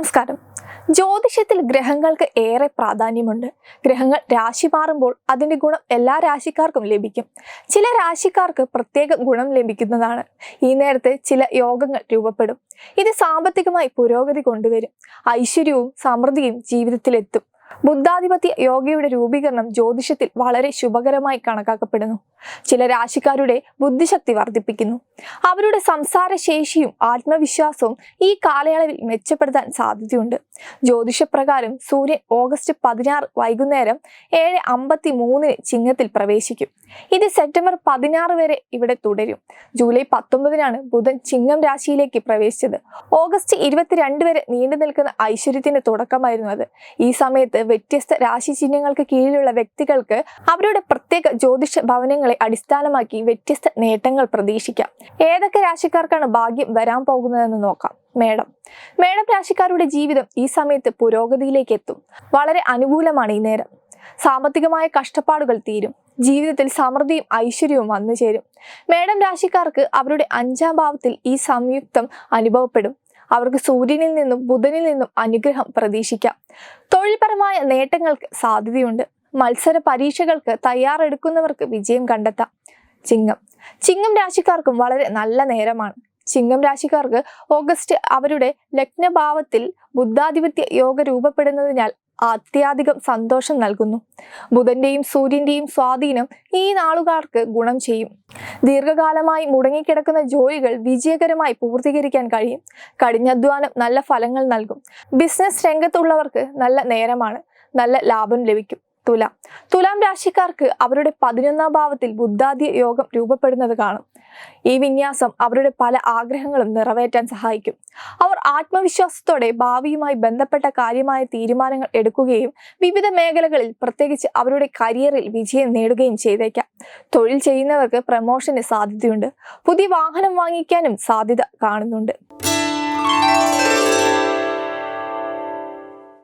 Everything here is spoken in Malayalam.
നമസ്കാരം. ജ്യോതിഷത്തിൽ ഗ്രഹങ്ങൾക്ക് ഏറെ പ്രാധാന്യമുണ്ട്. ഗ്രഹങ്ങൾ രാശി മാറുമ്പോൾ അതിന്റെ ഗുണം എല്ലാ രാശിക്കാർക്കും ലഭിക്കും. ചില രാശിക്കാർക്ക് പ്രത്യേക ഗുണം ലഭിക്കുന്നതാണ്. ഈ നേരത്തെ ചില യോഗങ്ങൾ രൂപപ്പെടും. ഇത് സാമ്പത്തികമായി പുരോഗതി കൊണ്ടുവരും. ഐശ്വര്യവും സമൃദ്ധിയും ജീവിതത്തിലെത്തും. ബുദ്ധാധിപത്യ യോഗയുടെ രൂപീകരണം ജ്യോതിഷത്തിൽ വളരെ ശുഭകരമായി കണക്കാക്കപ്പെടുന്നു. ചില രാശിക്കാരുടെ ബുദ്ധിശക്തി വർദ്ധിപ്പിക്കുന്നു. അവരുടെ സംസാര ശേഷിയും ആത്മവിശ്വാസവും ഈ കാലയളവിൽ മെച്ചപ്പെടുത്താൻ സാധ്യതയുണ്ട്. ജ്യോതിഷപ്രകാരം സൂര്യൻ ഓഗസ്റ്റ് പതിനാറ് വൈകുന്നേരം ഏഴ് അമ്പത്തി മൂന്നിന് ചിങ്ങത്തിൽ പ്രവേശിക്കും. ഇത് സെപ്റ്റംബർ പതിനാറ് വരെ ഇവിടെ തുടരും. ജൂലൈ പത്തൊമ്പതിനാണ് ബുധൻ ചിങ്ങം രാശിയിലേക്ക് പ്രവേശിച്ചത്. ഓഗസ്റ്റ് ഇരുപത്തിരണ്ട് വരെ നീണ്ടു നിൽക്കുന്ന ഐശ്വര്യത്തിന്റെ തുടക്കമായിരുന്നു അത്. ഈ സമയത്ത് വ്യത്യസ്ത രാശി ചിഹ്നങ്ങൾക്ക് കീഴിലുള്ള വ്യക്തികൾക്ക് അവരുടെ പ്രത്യേക ജ്യോതിഷ ഭവനങ്ങളെ അടിസ്ഥാനമാക്കി വ്യത്യസ്ത നേട്ടങ്ങൾ പ്രതീക്ഷിക്കാം. ഏതൊക്കെ രാശിക്കാർക്കാണ് ഭാഗ്യം വരാൻ പോകുന്നതെന്ന് നോക്കാം. മേടം. മേടം രാശിക്കാരുടെ ജീവിതം ഈ സമയത്ത് പുരോഗതിയിലേക്ക് എത്തും. വളരെ അനുകൂലമാണ് ഈ നേരം. സാമ്പത്തികമായ കഷ്ടപ്പാടുകൾ തീരും. ജീവിതത്തിൽ സമൃദ്ധിയും ഐശ്വര്യവും വന്നു ചേരും മേടം രാശിക്കാർക്ക് അവരുടെ അഞ്ചാം ഭാവത്തിൽ ഈ സംയുക്തം അനുഭവപ്പെടും. അവർക്ക് സൂര്യനിൽ നിന്നും ബുധനിൽ നിന്നും അനുഗ്രഹം പ്രതീക്ഷിക്കാം. തൊഴിൽപരമായ നേട്ടങ്ങൾക്ക് സാധ്യതയുണ്ട്. മത്സര പരീക്ഷകൾക്ക് തയ്യാറെടുക്കുന്നവർക്ക് വിജയം കണ്ടെത്താം. ചിങ്ങം. ചിങ്ങം രാശിക്കാർക്കും വളരെ നല്ല നേരമാണ്. ചിങ്ങം രാശിക്കാർക്ക് ഓഗസ്റ്റ് അവരുടെ ലഗ്നഭാവത്തിൽ ബുദ്ധാധിപത്യ യോഗ രൂപപ്പെടുന്നതിനാൽ അത്യാധികം സന്തോഷം നൽകുന്നു. ബുധന്റെയും സൂര്യന്റെയും സ്വാധീനം ഈ നാളുകാർക്ക് ഗുണം ചെയ്യും. ദീർഘകാലമായി മുടങ്ങിക്കിടക്കുന്ന ജോലികൾ വിജയകരമായി പൂർത്തീകരിക്കാൻ കഴിയും. കഠിനാധ്വാനം നല്ല ഫലങ്ങൾ നൽകും. ബിസിനസ് രംഗത്തുള്ളവർക്ക് നല്ല നേരമാണ്. നല്ല ലാഭം ലഭിക്കും. തുലാം. തുലാം രാശിക്കാർക്ക് അവരുടെ പതിനൊന്നാം ഭാവത്തിൽ ബുദ്ധാദ്യ യോഗം രൂപപ്പെടുന്നത് കാണും. ഈ വിന്യാസം അവരുടെ പല ആഗ്രഹങ്ങളും നിറവേറ്റാൻ സഹായിക്കും. അവർ ആത്മവിശ്വാസത്തോടെ ഭാവിയുമായി ബന്ധപ്പെട്ട കാര്യമായ തീരുമാനങ്ങൾ എടുക്കുകയും വിവിധ മേഖലകളിൽ പ്രത്യേകിച്ച് അവരുടെ കരിയറിൽ വിജയം നേടുകയും ചെയ്തേക്കാം. തൊഴിൽ ചെയ്യുന്നവർക്ക് പ്രമോഷന് സാധ്യതയുണ്ട്. പുതിയ വാഹനം വാങ്ങിക്കാനും സാധ്യത കാണുന്നുണ്ട്.